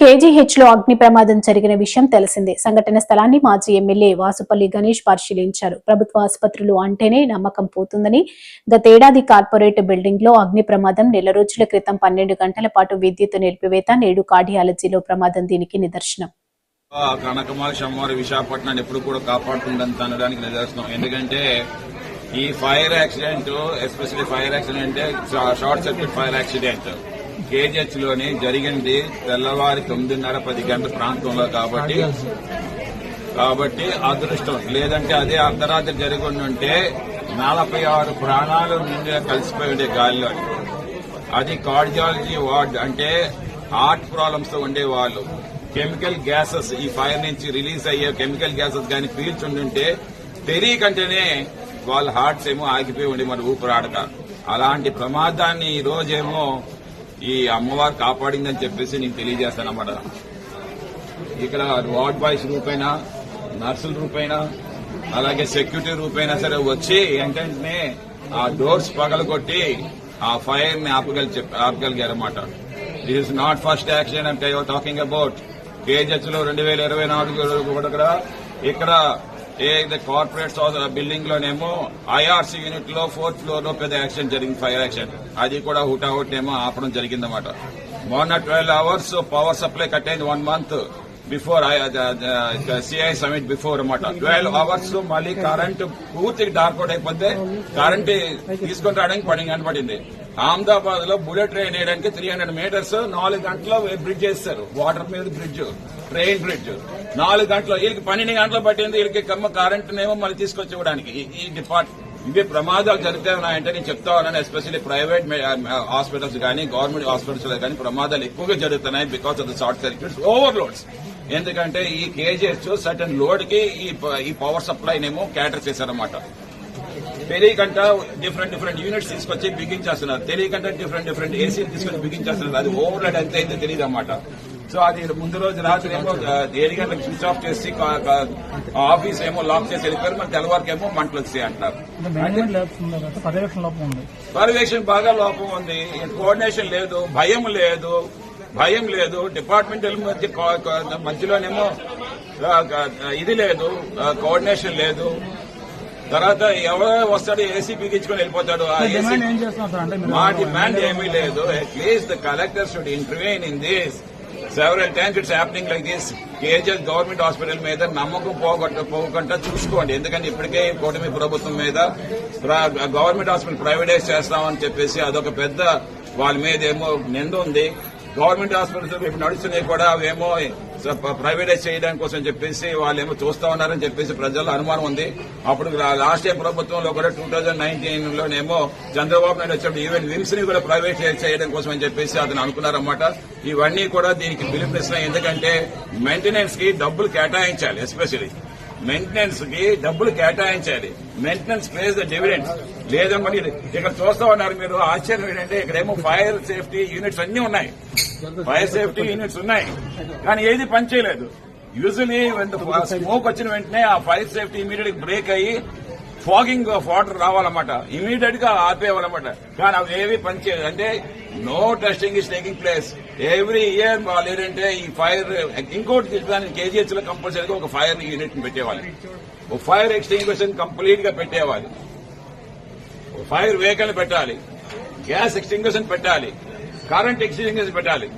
కేజీహెచ్లో అగ్ని ప్రమాదం జరిగిన విషయం తెలిసిందే. సంఘటన స్థలాన్ని మాజీ ఎమ్మెల్యే వాసుపల్లి గణేష్ పరిశీలించారు. ప్రభుత్వ ఆసుపత్రులు అంటేనే నమ్మకం పోతుందని గతేడాది కార్పొరేట్ బిల్డింగ్లో అగ్ని ప్రమాదం నెల రోజుల క్రితం పన్నెండు గంటల పాటు విద్యుత్ నిలిపివేత నేడు కార్డియాలజీలో ప్రమాదం దీనికి నిదర్శనం. ఆ కనకమాల అమ్మవారి విశాఖపట్నాన్ని ఎప్పుడు కూడా కాపాడుతుందని అనడానికి నిదర్శనం. ఎందుకంటే ఈ fire accident especially fire accident short circuit fire accident. కేజెచ్లోని జరిగింది తెల్లవారి తొమ్మిదిన్నర పది గంటల ప్రాంతంలో కాబట్టి. కాబట్టి అదృష్టం. లేదంటే అదే అర్ధరాత్రి జరిగి ఉంటే నలభై ఆరు ప్రాణాలు నిండుగా కలిసిపోయి ఉండే గాలిలో. అది కార్డియాలజీ వార్డ్ అంటే హార్ట్ ప్రాబ్లమ్స్తో ఉండే వాళ్ళు కెమికల్ గ్యాసెస్ ఈ ఫైర్ నుంచి రిలీజ్ అయ్యే కెమికల్ గ్యాసెస్ కానీ పీల్చుంటుంటే తెలియకంటేనే వాళ్ళ హార్ట్స్ ఏమో ఆగిపోయి ఉండే మరి ఊపిరాడక. అలాంటి ప్రమాదాన్ని ఈ రోజేమో ఈ అమ్మవారు కాపాడిందని చెప్పేసి నేను తెలియజేస్తానమాట. ఇక్కడ వార్డ్ బాయ్స్ రూపైనా నర్సుల రూపైనా అలాగే సెక్యూరిటీ రూపైనా సరే వచ్చి వెంటనే ఆ డోర్స్ పగలగొట్టి ఆ ఫైర్ని ఆపగలి ఆపగలిగారు అనమాట this is not first accident అంటే టాకింగ్ అబౌట్ కేజెస్లో రెండు వేల ఇరవై నాలుగు కూడా ఇక్కడ ఏదైతే కార్పొరేట్ బిల్డింగ్ లోనేమో ఐఆర్సీ యూనిట్లో ఫోర్త్ ఫ్లోర్లో పెద్ద యాక్సిడెంట్ జరిగింది ఫైర్ యాక్సిడెంట్. అది కూడా హుటాహుట్ ఏమో ఆపడం జరిగిందన్నమాట. మొన్న twelve hours power supply cut అయింది one month before CI summit before అనమాట ట్వెల్వ్ అవర్స్ మళ్ళీ కరెంట్ పూర్తిగా డార్క్ అవుట్ అయిపోతే కరెంట్ తీసుకొని రావడానికి పది కనపడింది అహ్మదాబాద్లో బుల్లెట్ ట్రైన్ వేయడానికి త్రీ హండ్రెడ్ మీటర్స్ నాలుగు గంటల్లో బ్రిడ్జ్ వేస్తారు. వాటర్ మీద బ్రిడ్జ్. Train bridge. నాలుగు గంటలు వీళ్ళకి పన్నెండు గంటలు పట్టింది వీళ్ళకి కమ్మ కరెంట్ నేమో మళ్ళీ తీసుకొచ్చి ఇవ్వడానికి ఈ- డిపార్ట్మెంట్ డిపార్ట్ ఇవే ప్రమాదాలు జరిగితే ఉన్నాయంటే నేను చెప్తా ఉన్నాను ఎస్పెషల్లీ ప్రైవేట్ హాస్పిటల్స్ కానీ గవర్నమెంట్ హాస్పిటల్స్ కానీ ప్రమాదాలు ఎక్కువగా జరుగుతున్నాయి because of the short circuits overloads ఎందుకంటే ఈ కేజీఎస్ సర్టన్ లోడ్కి ఈ ఈ పవర్ సప్లై నేమో క్యాటర్ చేశారన్నమాట. తెలియకంట డిఫరెంట్ డిఫరెంట్ యూనిట్స్ తీసుకొచ్చి బిగించేస్తున్నారు. తెలియకంట డిఫరెంట్ డిఫరెంట్ ఏసీలు తీసుకొచ్చి బిగించేస్తున్నారు. అది ఓవర్లోడ్ ఎంత అయిందో తెలియదు అన్నమాట సో అది ముందు రోజు రాత్రి ఏమో గంటలకు స్విచ్ ఆఫ్ చేసి ఆఫీస్ ఏమో లాక్ చేసి వెళ్ళిపోయారు. మరి తెల్లవారికి ఏమో మంటలు వచ్చాయి అంటారు. పర్యవేక్షణ బాగా లోపం ఉంది. కోఆర్డినేషన్ లేదు భయం లేదు భయం లేదు. డిపార్ట్మెంటల్ మధ్య మధ్యలోనేమో ఇది లేదు కోఆర్డినేషన్ లేదు. తర్వాత ఎవరో వస్తాడు ఏసీ బిగించుకొని వెళ్ళిపోతాడు. మా డిమాండ్ ఏమీ లేదు. At least the collector should intervene in this several times it's happening like this KGH government hospital మీద నమ్మకం పోగొట్ట పోకుండా చూసుకోండి. ఎందుకంటే ఇప్పటికే కూటమి ప్రభుత్వం మీద ప్ర- గవర్నమెంట్ హాస్పిటల్ ప్రైవేటైజ్ చేస్తామని చెప్పేసి అదొక పెద్ద వాళ్ళ మీద ఏమో నింద ఉంది. గవర్నమెంట్ హాస్పిటల్స్ ఇప్పుడు నడుస్తున్నాయి కూడా అవేమో ప్రైవేటైజ్ చేయడానికి కోసం చెప్పేసి వాళ్ళు ఏమో చూస్తా ఉన్నారని చెప్పేసి ప్రజల్లో అనుమానం ఉంది. అప్పుడు లాస్ట్ టైం ప్రభుత్వంలో కూడా టూ థౌజండ్ నైన్టీన్ లోనేమో చంద్రబాబు నాయుడు వచ్చినప్పుడు ఈవెన్ విమ్స్ని కూడా ప్రైవేటైజ్ చేయడం కోసం అని చెప్పేసి అతను అనుకున్నారన్నమాట. ఇవన్నీ కూడా దీనికి పిలుపునిస్తున్నాయి ఎందుకంటే మెయింటెనెన్స్కి డబ్బులు కేటాయించాలి ఎస్పెషల్లీ మెయింటెనెన్స్కి డబ్బులు కేటాయించాలి. మెయింటెనెన్స్ ప్లేస్ ద డివిడెండ్ లేదా ఇక్కడ చూస్తా ఉన్నారు మీరు. ఆశ్చర్యం ఏంటంటే ఇక్కడేమో ఫైర్ సేఫ్టీ యూనిట్స్ అన్ని ఉన్నాయి. ఫైర్ సేఫ్టీ యూనిట్స్ ఉన్నాయి. కానీ ఏది పనిచేయలేదు యూజువలీ స్మోక్ వచ్చిన వెంటనే ఆ ఫైర్ సేఫ్టీ ఇమీడియట్ బ్రేక్ అయ్యి ఫాగింగ్ ఆఫ్ వాటర్ రావాలన్నమాట. ఇమీడియట్గా ఆపేయాలన్నమాట కానీ అవి ఏవి పనిచేయదు అంటే no testing is taking place every year వాళ్ళు ఏంటంటే ఈ ఫైర్ ఇంకోటి చెప్పడానికి కేజీహెచ్లో కంపల్సరీగా ఒక ఫైర్ యూనిట్ పెట్టేవాళ్ళు. ఒక ఫైర్ ఎక్స్టింగ్విషన్ కంప్లీట్గా పెట్టేవాళ్ళు. ఫైర్ వెహికల్ పెట్టాలి. గ్యాస్ ఎక్స్టింగ్విషన్ పెట్టాలి. కరెంట్ ఎక్స్టింగ్విషన్ పెట్టాలి.